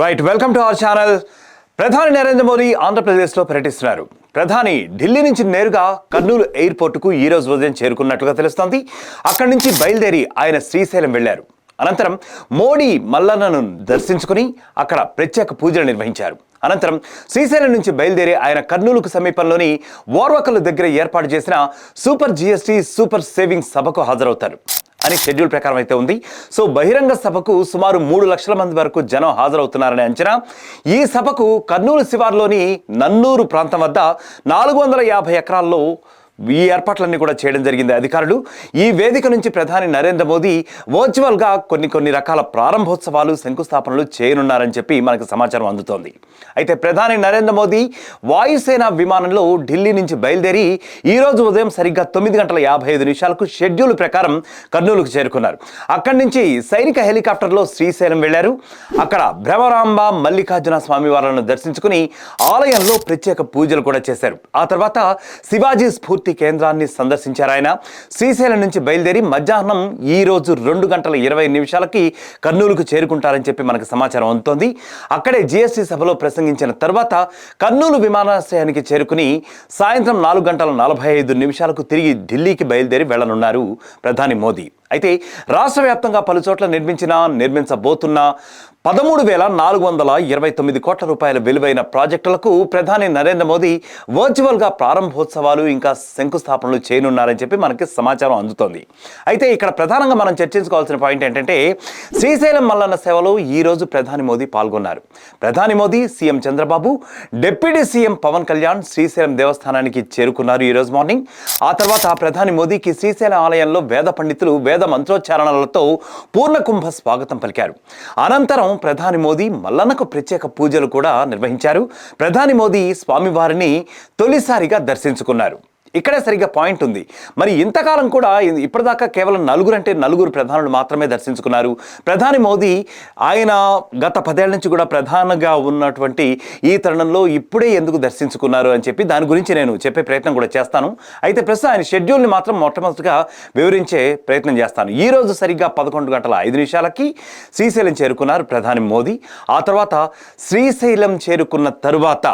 Right welcome to our channel ప్రధాని నరేంద్ర మోదీ ఆంధ్రప్రదేశ్లో పర్యటిస్తున్నారు. ప్రధాని ఢిల్లీ నుంచి నేరుగా కర్నూలు ఎయిర్పోర్టుకు ఈ రోజు ఉదయం చేరుకున్నట్లుగా తెలుస్తోంది. అక్కడి నుంచి బయలుదేరి ఆయన శ్రీశైలం వెళ్ళారు అనంతరం మోడీ మల్లన్నను దర్శించుకుని అక్కడ ప్రత్యేక పూజలు నిర్వహించారు. అనంతరం శ్రీశైలం నుంచి బయలుదేరి ఆయన కర్నూలుకు సమీపంలోని ఓర్వకల్లు దగ్గర ఏర్పాటు చేసిన సూపర్ జిఎస్టీ సూపర్ సేవింగ్స్ సభకు హాజరవుతారు. అని షెడ్యూల్ ప్రకారం అయితే ఉంది. సో బహిరంగ సభకు సుమారు మూడు లక్షల మంది వరకు జనం హాజరవుతున్నారనే అంచనా. ఈ సభకు కర్నూలు శివార్లోని నన్నూరు ప్రాంతం వద్ద నాలుగు వందల యాభై ఎకరాల్లో ఈ ఏర్పాట్లన్నీ కూడా చేయడం జరిగింది. అధికారులు ఈ వేదిక నుంచి ప్రధాని నరేంద్ర మోదీ వర్చువల్గా కొన్ని కొన్ని రకాల ప్రారంభోత్సవాలు శంకుస్థాపనలు చేయనున్నారని చెప్పి మనకు సమాచారం అందుతోంది. అయితే ప్రధాని నరేంద్ర మోదీ వాయుసేన విమానంలో ఢిల్లీ నుంచి బయలుదేరి ఈ రోజు ఉదయం సరిగ్గా తొమ్మిది గంటల యాభై ఐదు నిమిషాలకు షెడ్యూల్ ప్రకారం కర్నూలుకు చేరుకున్నారు. అక్కడి నుంచి సైనిక హెలికాప్టర్లో శ్రీశైలం వెళ్ళారు. అక్కడ భ్రమరాంబ మల్లికార్జున స్వామి వారిని దర్శించుకుని ఆలయంలో ప్రత్యేక పూజలు కూడా చేశారు. ఆ తర్వాత శివాజీ స్ఫూర్తి కేంద్రాన్ని సందర్శించారు ఆయన. శ్రీశైలం నుంచి బయలుదేరి మధ్యాహ్నం ఈ రోజు రెండు గంటల ఇరవై నిమిషాలకి కర్నూలుకు చేరుకుంటారని చెప్పి మనకు సమాచారం అందుతోంది. అక్కడే జిఎస్టీ సభలో ప్రసంగించిన తర్వాత కర్నూలు విమానాశ్రయానికి చేరుకుని సాయంత్రం నాలుగు గంటల నలభై ఐదు నిమిషాలకు తిరిగి ఢిల్లీకి బయలుదేరి వెళ్ళనున్నారు ప్రధాని మోదీ. అయితే రాష్ట్ర వ్యాప్తంగా పలు చోట్ల నిర్మించిన నిర్మించబోతున్న పదమూడు వేల నాలుగు వందల ఇరవై తొమ్మిది కోట్ల రూపాయల విలువైన ప్రాజెక్టులకు ప్రధాని నరేంద్ర మోదీ వర్చువల్గా ప్రారంభోత్సవాలు ఇంకా శంకుస్థాపనలు చేయనున్నారని చెప్పి మనకి సమాచారం అందుతోంది. అయితే ఇక్కడ ప్రధానంగా మనం చర్చించుకోవాల్సిన పాయింట్ ఏంటంటే శ్రీశైలం మల్లన్న సేవలో ఈ రోజు ప్రధాని మోదీ పాల్గొన్నారు. ప్రధాని Modi CM Chandrababu deputy CM Pawan Kalyan Srisailam దేవస్థానానికి చేరుకున్నారు ఈ రోజు మార్నింగ్. ఆ తర్వాత ప్రధాని మోదీకి శ్రీశైలం ఆలయంలో వేద పండితులు వేద మంత్రోచ్చారణలతో పూర్ణకుంభ స్వాగతం పలికారు. అనంతరం ప్రధాని మోదీ మల్లన్నకు ప్రత్యేక పూజలు కూడా నిర్వహించారు. ప్రధాని మోదీ స్వామివారిని తొలిసారిగా దర్శించుకున్నారు. ఇక్కడే సరిగ్గా పాయింట్ ఉంది. మరి ఇంతకాలం కూడా ఇప్పటిదాకా కేవలం నలుగురు అంటే నలుగురు ప్రధానులు మాత్రమే దర్శించుకున్నారు. ప్రధాని మోదీ ఆయన గత పదేళ్ళ నుంచి కూడా ప్రధానంగా ఉన్నటువంటి ఈ తరుణంలో ఇప్పుడే ఎందుకు దర్శించుకున్నారు అని చెప్పి దాని గురించి నేను చెప్పే ప్రయత్నం కూడా చేస్తాను. అయితే ప్రస్తుతం ఆయన షెడ్యూల్ని మాత్రం మొట్టమొదటిగా వివరించే ప్రయత్నం చేస్తాను. ఈ రోజు సరిగ్గా పదకొండు గంటల ఐదు నిమిషాలకి శ్రీశైలం చేరుకున్నారు ప్రధాని మోదీ. ఆ తర్వాత శ్రీశైలం చేరుకున్న తరువాత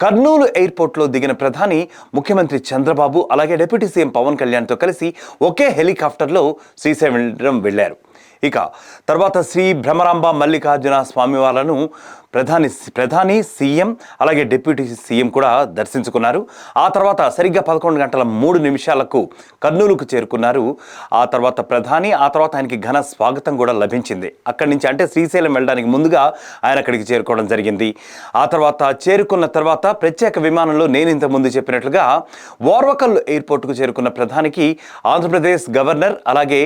కర్నూలు ఎయిర్పోర్ట్లో దిగిన ప్రధాని ముఖ్యమంత్రి చంద్రబాబు అలాగే డిప్యూటీ సీఎం పవన్ కళ్యాణ్తో కలిసి ఒకే హెలికాప్టర్లో శ్రీశైలం వెళ్ళారు. ఇక తర్వాత శ్రీ భ్రమరాంబ మల్లికార్జున స్వామి వాళ్ళను ప్రధాని ప్రధాని సీఎం అలాగే డిప్యూటీ సీఎం కూడా దర్శించుకున్నారు. ఆ తర్వాత సరిగ్గా పదకొండు గంటల మూడు నిమిషాలకు కర్నూలుకు చేరుకున్నారు. ఆ తర్వాత ప్రధాని ఆ తర్వాత ఆయనకి ఘన స్వాగతం కూడా లభించింది. అక్కడి నుంచి అంటే శ్రీశైలం వెళ్ళడానికి ముందుగా ఆయన అక్కడికి చేరుకోవడం జరిగింది. ఆ తర్వాత చేరుకున్న తర్వాత ప్రత్యేక విమానంలో నేను ఇంతకుముందు చెప్పినట్లుగా ఓర్వకల్ ఎయిర్పోర్ట్కు చేరుకున్న ప్రధానికి ఆంధ్రప్రదేశ్ గవర్నర్ అలాగే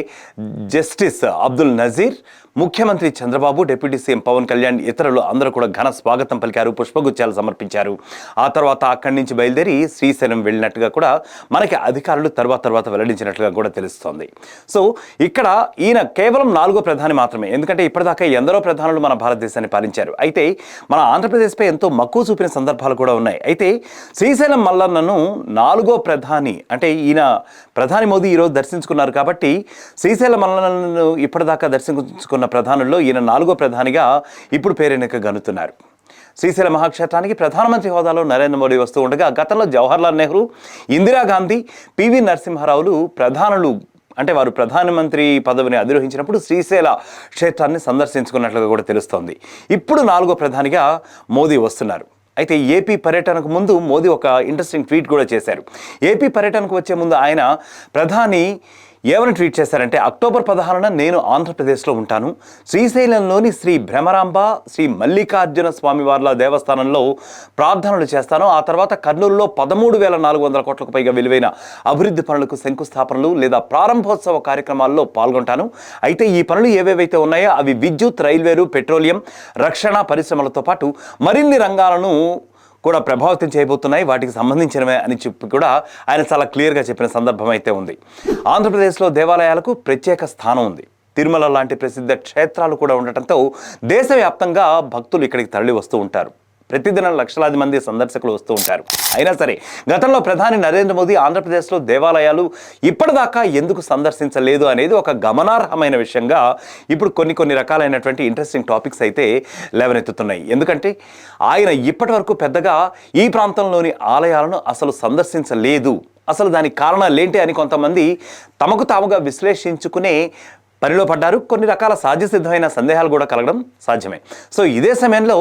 జస్టిస్ అబ్దుల్ నజీర్ ముఖ్యమంత్రి చంద్రబాబు డిప్యూటీ సీఎం పవన్ కళ్యాణ్ ఇతరులు అందరూ కూడా ఘన స్వాగతం పలికారు పుష్పగుచ్చాలు సమర్పించారు. ఆ తర్వాత అక్కడి నుంచి బయలుదేరి శ్రీశైలం వెళ్ళినట్టుగా కూడా మనకి అధికారులు తర్వాత తర్వాత వెల్లడించినట్లుగా కూడా తెలుస్తోంది. సో ఇక్కడ ఈయన కేవలం నాలుగో ప్రధాని మాత్రమే ఎందుకంటే ఇప్పటిదాకా ఎందరో ప్రధానులు మన భారతదేశాన్ని పాలించారు. అయితే మన ఆంధ్రప్రదేశ్పై ఎంతో మక్కువ చూపిన సందర్భాలు కూడా ఉన్నాయి. అయితే శ్రీశైలం మల్లన్నను నాలుగో ప్రధాని అంటే ఈయన ప్రధాని మోదీ ఈరోజు దర్శించుకున్నారు కాబట్టి శ్రీశైలం మల్లన్నను ఇప్పటిదాకా దర్శించుకున్న ప్రధానుల్లో ఈయన నాలుగో ప్రధానిగా ఇప్పుడు పేరెనక గనుతున్నారు. శ్రీశైల మహాక్షేత్రానికి ప్రధానమంత్రి హోదాలో నరేంద్ర మోడీ వస్తూ ఉండగా గతంలో జవహర్లాల్ నెహ్రూ ఇందిరాగాంధీ పివి నరసింహారావులు ప్రధానులు అంటే వారు ప్రధానమంత్రి పదవిని అధిరోహించినప్పుడు శ్రీశైల క్షేత్రాన్ని సందర్శించుకున్నట్లుగా కూడా తెలుస్తోంది. ఇప్పుడు నాలుగో ప్రధానిగా మోదీ వస్తున్నారు. అయితే ఏపీ పర్యటనకు ముందు మోదీ ఒక ఇంట్రెస్టింగ్ ట్వీట్ కూడా చేశారు. ఏపీ పర్యటనకు వచ్చే ముందు ఆయన ప్రధాని ఏమని ట్వీట్ చేశారంటే అక్టోబర్ పదహారున నేను ఆంధ్రప్రదేశ్లో ఉంటాను. శ్రీశైలంలోని శ్రీ భ్రమరాంబ శ్రీ మల్లికార్జున స్వామివార్ల దేవస్థానంలో ప్రార్థనలు చేస్తాను. ఆ తర్వాత కర్నూలులో పదమూడు వేల నాలుగు వందల కోట్లకు పైగా విలువైన అభివృద్ధి పనులకు శంకుస్థాపనలు లేదా ప్రారంభోత్సవ కార్యక్రమాల్లో పాల్గొంటాను. అయితే ఈ పనులు ఏవేవైతే ఉన్నాయో అవి విద్యుత్ రైల్వేలు పెట్రోలియం రక్షణ పరిశ్రమలతో పాటు మరిన్ని రంగాలను కూడా ప్రభావితం చేయబోతున్నాయి. వాటికి సంబంధించినవే అని చెప్పి కూడా ఆయన చాలా క్లియర్గా చెప్పిన సందర్భం అయితే ఉంది. ఆంధ్రప్రదేశ్లో దేవాలయాలకు ప్రత్యేక స్థానం ఉంది. తిరుమల లాంటి ప్రసిద్ధ క్షేత్రాలు కూడా ఉండటంతో దేశవ్యాప్తంగా భక్తులు ఇక్కడికి తరలి వస్తూ ఉంటారు. ప్రతిదినం లక్షలాది మంది సందర్శకులు వస్తూ ఉంటారు. అయినా సరే గతంలో ప్రధాని నరేంద్ర మోదీ ఆంధ్రప్రదేశ్లో దేవాలయాలు ఇప్పటిదాకా ఎందుకు సందర్శించలేదు అనేది ఒక గమనార్హమైన విషయంగా ఇప్పుడు కొన్ని కొన్ని రకాలైనటువంటి ఇంట్రెస్టింగ్ టాపిక్స్ అయితే లేవనెత్తుతున్నాయి. ఎందుకంటే ఆయన ఇప్పటి వరకు పెద్దగా ఈ ప్రాంతంలోని ఆలయాలను అసలు సందర్శించలేదు. అసలు దానికి కారణాలు ఏంటి అని కొంతమంది తమకు తాముగా విశ్లేషించుకునే పనిలో పడ్డారు. కొన్ని రకాల సహజసిద్ధమైన సందేహాలు కూడా కలగడం సాధ్యమే. సో ఇదే సమయంలో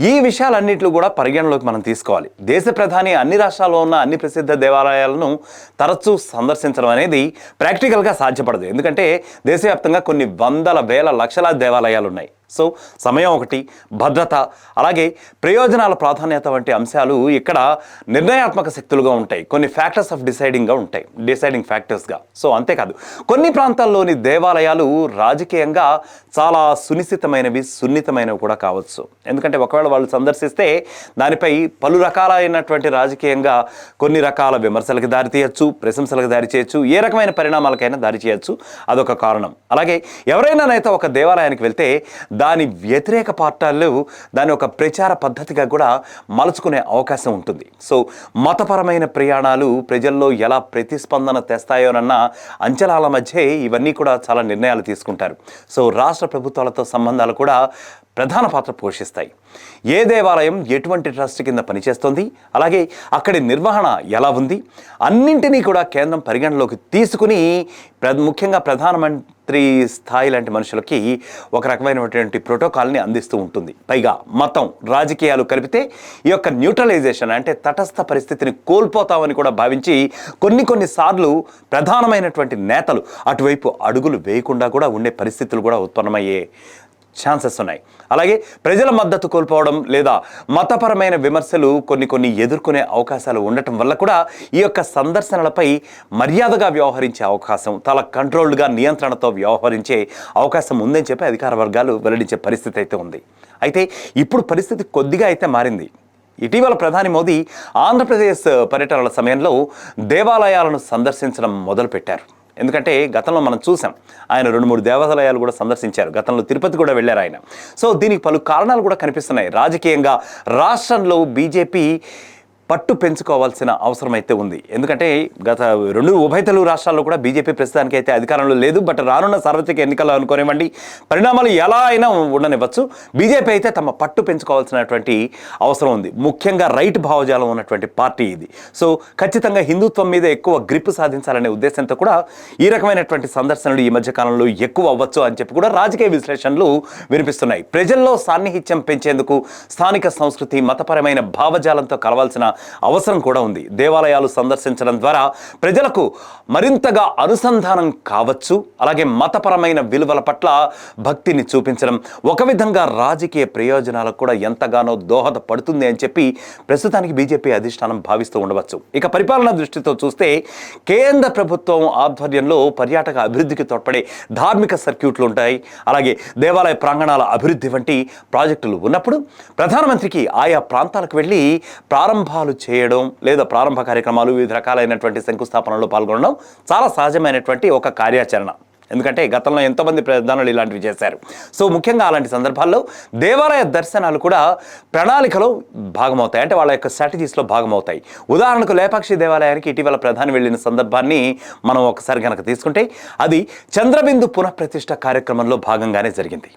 ఈ విషయాలన్నింటిలో కూడా పరిగణలోకి మనం తీసుకోవాలి. దేశ ప్రధాని అన్ని రాష్ట్రాల్లో ఉన్న అన్ని ప్రసిద్ధ దేవాలయాలను తరచూ సందర్శించడం అనేది ప్రాక్టికల్గా సాధ్యపడదు. ఎందుకంటే దేశవ్యాప్తంగా కొన్ని వందల వేల లక్షల దేవాలయాలు ఉన్నాయి. సో సమయం ఒకటి భద్రత అలాగే ప్రయోజనాల ప్రాధాన్యత వంటి అంశాలు ఇక్కడ నిర్ణయాత్మక శక్తులుగా ఉంటాయి. కొన్ని ఫ్యాక్టర్స్ ఆఫ్ డిసైడింగ్గా ఉంటాయి. డిసైడింగ్ ఫ్యాక్టర్స్గా. సో అంతేకాదు. కొన్ని ప్రాంతాల్లోని దేవాలయాలు రాజకీయంగా చాలా సునిశ్చితమైనవి సున్నితమైనవి కూడా కావచ్చు. ఎందుకంటే ఒకవేళ వాళ్ళు సందర్శిస్తే దానిపై పలు రకాలైనటువంటి రాజకీయంగా కొన్ని రకాల విమర్శలకు దారి తీయచ్చు ప్రశంసలకు దారి చేయొచ్చు ఏ రకమైన పరిణామాలకైనా దారి చేయొచ్చు. అదొక కారణం. అలాగే ఎవరైనానైతే ఒక దేవాలయానికి వెళ్తే దాని వ్యతిరేక పార్టాలు దాని ఒక ప్రచార పద్ధతిగా కూడా మలుచుకునే అవకాశం ఉంటుంది. సో మతపరమైన ప్రయాణాలు ప్రజల్లో ఎలా ప్రతిస్పందన తెస్తాయోనన్న అంచనాల మధ్య ఇవన్నీ కూడా చాలా నిర్ణయాలు తీసుకుంటారు. సో రాష్ట్ర ప్రభుత్వాలతో సంబంధాలు కూడా ప్రధాన పాత్ర పోషిస్తాయి. ఏ దేవాలయం ఎటువంటి ట్రస్ట్ కింద పనిచేస్తుంది? అలాగే అక్కడి నిర్వహణ ఎలా ఉంది? అన్నింటినీ కూడా కేంద్రం పరిగణలోకి తీసుకుని ప్ర ముఖ్యంగా ప్రధానమంత్రి స్థాయి లాంటి మనుషులకి ఒక రకమైనటువంటి ప్రోటోకాల్ని అందిస్తూ ఉంటుంది. పైగా మతం రాజకీయాలు కలిపితే ఈ యొక్క న్యూట్రలైజేషన్ అంటే తటస్థ పరిస్థితిని కోల్పోతామని కూడా భావించి కొన్ని కొన్నిసార్లు ప్రధానమైనటువంటి నేతలు అటువైపు అడుగులు వేయకుండా కూడా ఉండే పరిస్థితులు కూడా ఉత్పన్నమయ్యే ఛాన్సెస్ ఉన్నాయి. అలాగే ప్రజల మద్దతు కోల్పోవడం లేదా మతపరమైన విమర్శలు కొన్ని కొన్ని ఎదుర్కొనే అవకాశాలు ఉండటం వల్ల కూడా ఈ యొక్క సందర్శనలపై మర్యాదగా వ్యవహరించే అవకాశం చాలా కంట్రోల్డ్గా నియంత్రణతో వ్యవహరించే అవకాశం ఉందని చెప్పి అధికార వర్గాలు వెల్లడించే పరిస్థితి అయితే ఉంది. అయితే ఇప్పుడు పరిస్థితి కొద్దిగా అయితే మారింది. ఇటీవల ప్రధాని మోదీ ఆంధ్రప్రదేశ్ పర్యటనల సమయంలో దేవాలయాలను సందర్శించడం మొదలుపెట్టారు. ఎందుకంటే గతంలో మనం చూసాం ఆయన రెండు మూడు దేవాలయాలు కూడా సందర్శించారు. గతంలో తిరుపతి కూడా వెళ్ళారు ఆయన. సో దీనికి పలు కారణాలు కూడా కనిపిస్తున్నాయి. రాజకీయంగా రాష్ట్రంలో బీజేపీ పట్టు పెంచుకోవాల్సిన అవసరం అయితే ఉంది. ఎందుకంటే గత రెండు ఉభయ తెలుగు రాష్ట్రాల్లో కూడా బీజేపీ ప్రస్తుతానికి అయితే అధికారంలో లేదు. బట్ రానున్న సార్వత్రిక ఎన్నికలు అనుకోనివ్వండి పరిణామాలు ఎలా అయినా ఉండనివ్వచ్చు. బీజేపీ అయితే తమ పట్టు పెంచుకోవాల్సినటువంటి అవసరం ఉంది. ముఖ్యంగా రైట్ భావజాలం ఉన్నటువంటి పార్టీ ఇది. సో ఖచ్చితంగా హిందుత్వం మీద ఎక్కువ గ్రిప్ సాధించాలనే ఉద్దేశంతో కూడా ఈ రకమైనటువంటి సందర్శనలు ఈ మధ్య కాలంలో ఎక్కువ అవ్వచ్చు అని చెప్పి కూడా రాజకీయ విశ్లేషణలు వినిపిస్తున్నాయి. ప్రజల్లో సాన్నిహిత్యం పెంచేందుకు స్థానిక సంస్కృతి మతపరమైన భావజాలంతో కలవాల్సిన అవసరం కూడా ఉంది. దేవాలయాలు సందర్శించడం ద్వారా ప్రజలకు మరింతగా అనుసంధానం కావచ్చు. అలాగే మతపరమైన విలువల పట్ల భక్తిని చూపించడం. ఒక విధంగా రాజకీయ ప్రయోజనాలకు కూడా ఎంతగానో దోహదపడుతుంది అని చెప్పి ప్రస్తుతానికి బీజేపీ అధిష్టానం భావిస్తూ ఉండవచ్చు. ఇక పరిపాలన దృష్టితో చూస్తే కేంద్ర ప్రభుత్వం ఆధ్వర్యంలో పర్యాటక అభివృద్ధికి తోడ్పడే ధార్మిక సర్క్యూట్లు ఉంటాయి. అలాగే దేవాలయ ప్రాంగణాల అభివృద్ధి వంటి ప్రాజెక్టులు ఉన్నప్పుడు ప్రధానమంత్రికి ఆయా ప్రాంతాలకు వెళ్ళి ప్రారంభాలు చేయడం లేదా ప్రారంభ కార్యక్రమాలు వివిధ రకాలైనటువంటి శంకుస్థాపనలో పాల్గొనడం చాలా సహజమైనటువంటి ఒక కార్యాచరణ. ఎందుకంటే గతంలో ఎంతోమంది ప్రధానులు ఇలాంటివి చేశారు. సో ముఖ్యంగా అలాంటి సందర్భాల్లో దేవాలయ దర్శనాలు కూడా ప్రణాళికలో భాగమవుతాయి. అంటే వాళ్ళ యొక్క స్ట్రాటజీస్లో భాగమవుతాయి. ఉదాహరణకు లేపాక్షి దేవాలయానికి ఇటీవల ప్రధాని వెళ్ళిన సందర్భాన్ని మనం ఒకసారి కనుక తీసుకుంటే అది చంద్రబిందు పునఃప్రతిష్ట కార్యక్రమంలో భాగంగానే జరిగింది.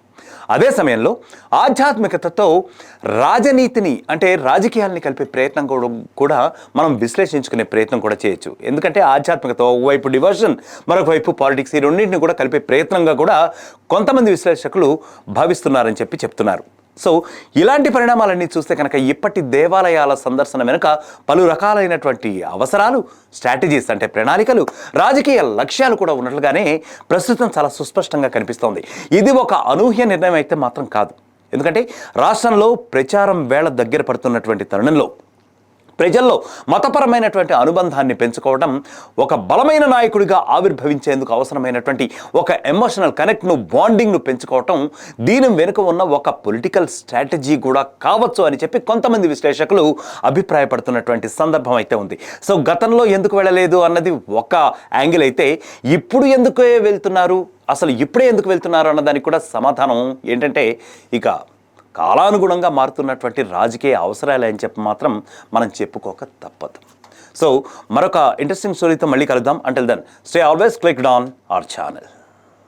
అదే సమయంలో ఆధ్యాత్మికతతో రాజనీతిని అంటే రాజకీయాల్ని కలిపే ప్రయత్నం కూడా కూడా మనం విశ్లేషించుకునే ప్రయత్నం కూడా చేయొచ్చు. ఎందుకంటే ఆధ్యాత్మికత ఒకవైపు డివర్షన్ మరొకవైపు పాలిటిక్స్ ఈ రెండింటిని కూడా కలిపే ప్రయత్నంగా కూడా కొంతమంది విశ్లేషకులు భావిస్తున్నారని చెప్పి చెప్తున్నారు. సో ఇలాంటి పరిణామాలన్నీ చూస్తే కనుక ఇప్పటి దేవాలయాల సందర్శన వెనుక పలు రకాలైనటువంటి అవసరాలు స్ట్రాటజీస్ అంటే ప్రణాళికలు రాజకీయ లక్ష్యాలు కూడా ఉన్నట్లుగానే ప్రస్తుతం చాలా సుస్పష్టంగా కనిపిస్తోంది. ఇది ఒక అనూహ్య నిర్ణయం అయితే మాత్రం కాదు. ఎందుకంటే రాష్ట్రంలో ప్రచారం వేళ దగ్గర పడుతున్నటువంటి తరుణంలో ప్రజల్లో మతపరమైనటువంటి అనుబంధాన్ని పెంచుకోవడం ఒక బలమైన నాయకుడిగా ఆవిర్భవించేందుకు అవసరమైనటువంటి ఒక ఎమోషనల్ కనెక్ట్ను బాండింగ్ను పెంచుకోవటం దీని వెనుక ఉన్న ఒక పొలిటికల్ స్ట్రాటజీ కూడా కావచ్చు అని చెప్పి కొంతమంది విశ్లేషకులు అభిప్రాయపడుతున్నటువంటి సందర్భం అయితే ఉంది. సో గతంలో ఎందుకు వెళ్ళలేదు అన్నది ఒక యాంగిల్ అయితే ఇప్పుడు ఎందుకు వెళ్తున్నారు అసలు ఇప్పుడే ఎందుకు వెళ్తున్నారు అన్నదానికి కూడా సమాధానం ఏంటంటే ఇక కాలానుగుణంగా మారుతున్నటువంటి రాజకీయ అవసరాలు అని చెప్పి మాత్రం మనం చెప్పుకోక తప్పదు. సో మరొక ఇంట్రెస్టింగ్ స్టోరీతో మళ్ళీ కలుద్దాం. Until then stay always click on our channel